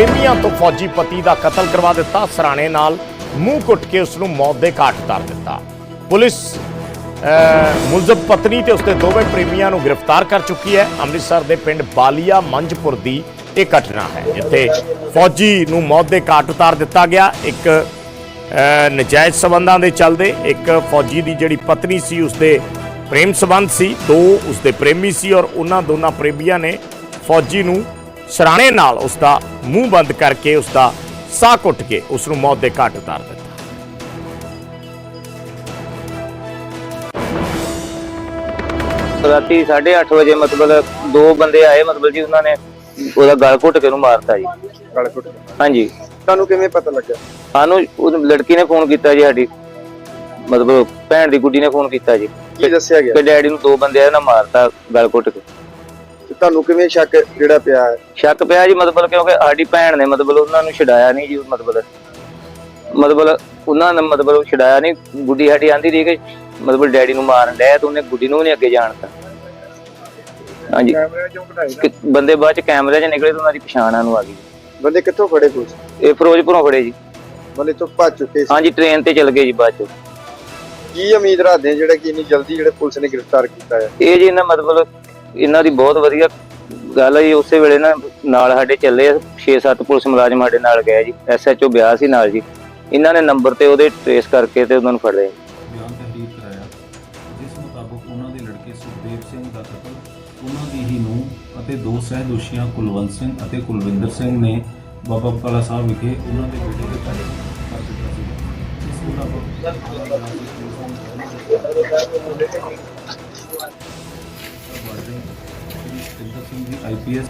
ਪ੍ਰੇਮੀਆਂ ਤੋਂ ਫੌਜੀ ਪਤੀ ਦਾ ਕਤਲ ਕਰਵਾ ਦਿੱਤਾ ਸਰਾਣੇ ਨਾਲ ਮੂੰਹ ਕੁੱਟ ਕੇ ਉਸ ਨੂੰ ਮੌਤ ਦੇ ਘਾਟ ਉਤਾਰ ਦਿੱਤਾ। ਪੁਲਿਸ ਅਹ, ਮੁਲਜ਼ਮ ਪਤਨੀ ਤੇ ਉਸਦੇ ਦੋਵੇਂ ਪ੍ਰੇਮੀਆਂ ਨੂੰ ਗ੍ਰਿਫਤਾਰ ਕਰ ਚੁੱਕੀ ਹੈ। ਅੰਮ੍ਰਿਤਸਰ ਦੇ ਪਿੰਡ ਬਾਲੀਆ ਮੰਜਪੁਰ ਦੀ ਇਹ ਘਟਨਾ ਹੈ ਜਿੱਥੇ ਫੌਜੀ ਨੂੰ ਮੌਤ ਦੇ ਘਾਟ ਉਤਾਰ ਦਿੱਤਾ ਗਿਆ। ਇੱਕ ਨਜਾਇਜ਼ ਸਬੰਧਾਂ ਦੇ ਚੱਲਦੇ ਇੱਕ ਫੌਜੀ ਦੀ ਜਿਹੜੀ ਪਤਨੀ ਸੀ ਉਸਦੇ ਪ੍ਰੇਮ ਸੰਬੰਧ ਸੀ ਦੋ ਉਸਦੇ ਪ੍ਰੇਮੀ ਸੀ ਔਰ ਉਹਨਾਂ ਦੋਨਾਂ ਪ੍ਰੇਮੀਆਂ ਨੇ ਫੌਜੀ ਨੂੰ ਸਰਾਣੇ ਨਾਲ ਉਸਦਾ ਮੂੰਹ ਬੰਦ ਕਰਕੇ ਉਸਦਾ ਸਾਹ ਘੁੱਟ ਕੇ ਉਸ ਨੂੰ ਮੌਤ ਦੇ ਘਾਟ ਉਤਾਰ ਦਿੱਤਾ। ਰਾਤੀ 8:30 ਵਜੇ ਮਤਲਬ ਦੋ ਬੰਦੇ ਆਏ ਮਤਲਬ ਜੀ ਉਹਨਾਂ ਨੇ ਉਹਦਾ ਗਲ ਘੁੱਟ ਕੇ ਉਹਨੂੰ ਮਾਰਤਾ ਜੀ। ਗਲ ਘੁੱਟ ਹਾਂਜੀ। ਤੁਹਾਨੂੰ ਕਿਵੇਂ ਪਤਾ ਲੱਗਾ ਸਾਨੂੰ ਉਹ ਲੜਕੀ ਨੇ ਫੋਨ ਕੀਤਾ ਜੀ ਸਾਡੀ। ਮਤਲਬ ਭੈਣ ਦੀ ਗੁੱਡੀ ਨੇ ਫੋਨ ਕੀਤਾ ਜੀ। ਕੀ ਦੱਸਿਆ ਗਿਆ? ਕਿ ਡੈਡੀ ਨੂੰ ਦੋ ਬੰਦੇ ਆਏ ਨਾ ਮਾਰਤਾ ਗਲ ਘੁੱਟ ਕੇ। ਤੁਹਾਨੂੰ ਕਿਵੇਂ ਸ਼ੱਕ ਜਿਹੜਾ ਪਿਆ ਹੈ? ਸ਼ੱਕ ਪਿਆ ਜੀ ਮਤਲਬ ਕਿਉਂਕਿ ਸਾਡੀ ਭੈਣ ਨੇ ਮਤਲਬ ਉਹਨਾਂ ਨੂੰ ਛਡਾਇਆ ਨਹੀਂ ਜੀ ਮਤਲਬ। ਮਤਲਬ ਉਹਨਾਂ ਨੇ ਮਤਲਬ ਛਡਾਇਆ ਨਹੀਂ ਗੁੱਡੀ ਸਾਡੀ ਆਂਦੀ ਰਹੀ ਕਿ ਮਤਲਬ ਡੈਡੀ ਨੂੰ ਮਾਰਨ ਡਿਆ ਤੇ ਉਹਨੇ ਗੁੱਡੀ ਨੂੰ ਨਹੀਂ ਅੱਗੇ ਜਾਣਤਾ ਹਾਂਜੀ। ਕੈਮਰੇ ਚੋਂ ਕਢਾਈ ਕਿ ਬੰਦੇ ਬਾਅਦ ਚ ਕੈਮਰੇ 'ਚ ਨਿਕਲੇ ਤੇ ਉਹਨਾਂ ਦੀ ਪਛਾਣ ਸਾਨੂੰ ਆ ਗਈ। ਬੰਦੇ ਕਿੱਥੋਂ ਫੜੇ ਪੁਲਿਸ? ਇਹ ਫਿਰੋਜ਼ਪੁਰੋਂ ਫੜੇ ਜੀ। ਬੰਦੇ ਤੋਂ ਭੱਜ ਚੁੱਕੇ ਸੀ। ਹਾਂਜੀ ਟ੍ਰੇਨ ਤੇ ਚਲ ਗਏ ਜੀ ਬਾਅਦ ਚ। ਕੀ ਉਮੀਦ ਰੱਖਦੇ ਆ ਜਿਹੜਾ ਕਿ ਇੰਨੀ ਜਲਦੀ ਜਿਹੜੇ ਪੁਲਿਸ ਨੇ ਗ੍ਰਿਫਤਾਰ ਕੀਤਾ ਹੈ? ਇਹ ਜੀ ਇਹਨਾਂ ਮਤਲਬ ਇਹਨਾਂ ਦੀ ਬਹੁਤ ਵਧੀਆ ਗੱਲ ਹੈ ਉਸੇ ਵੇਲੇ ਨਾ ਨਾਲ ਸਾਡੇ ਚੱਲੇ 6-7 ਪੁਲਿਸ ਮੁਲਾਜ਼ਮ ਸਾਡੇ ਨਾਲ ਗਏ ਜੀ ਐਸਐਚਓ ਬਿਆਸ ਸੀ ਨਾਲ ਜੀ। ਇਹਨਾਂ ਨੇ ਨੰਬਰ ਤੇ ਉਹਦੇ ਟ੍ਰੇਸ ਕਰਕੇ ਤੇ ਉਹਨਾਂ ਨੂੰ ਫੜ ਲਿਆ ਬਿਆਨ ਤਹਿਰੀਰ ਕਰਾਇਆ। ਜਿਸ ਮੁਤਾਬਕ ਉਹਨਾਂ ਦੇ ਲੜਕੇ ਸੁਖਦੇਵ ਸਿੰਘ ਦਾ ਕਤਲ, ਉਹਨਾਂ ਦੀ ਹੀ ਨੂੰਹ ਅਤੇ ਦੋ ਸਹਿ ਦੋਸ਼ੀਆਂ ਕੁਲਵੰਤ ਸਿੰਘ ਅਤੇ ਕੁਲਵਿੰਦਰ ਸਿੰਘ ਨੇ ਬਾਬਾ ਬਕਾਲਾ ਸਾਹਿਬ ਵਿਖੇ ਉਹਨਾਂ ਦੇ ਬੇਟੇ ਦੇ ਘਰ ਕਰ ਦਿੱਤਾ ਸੀ। ਇਸ ਮੁਤਾਬਕ ਸਿੰਘ ਜੀ ਆਈਪੀਐਸ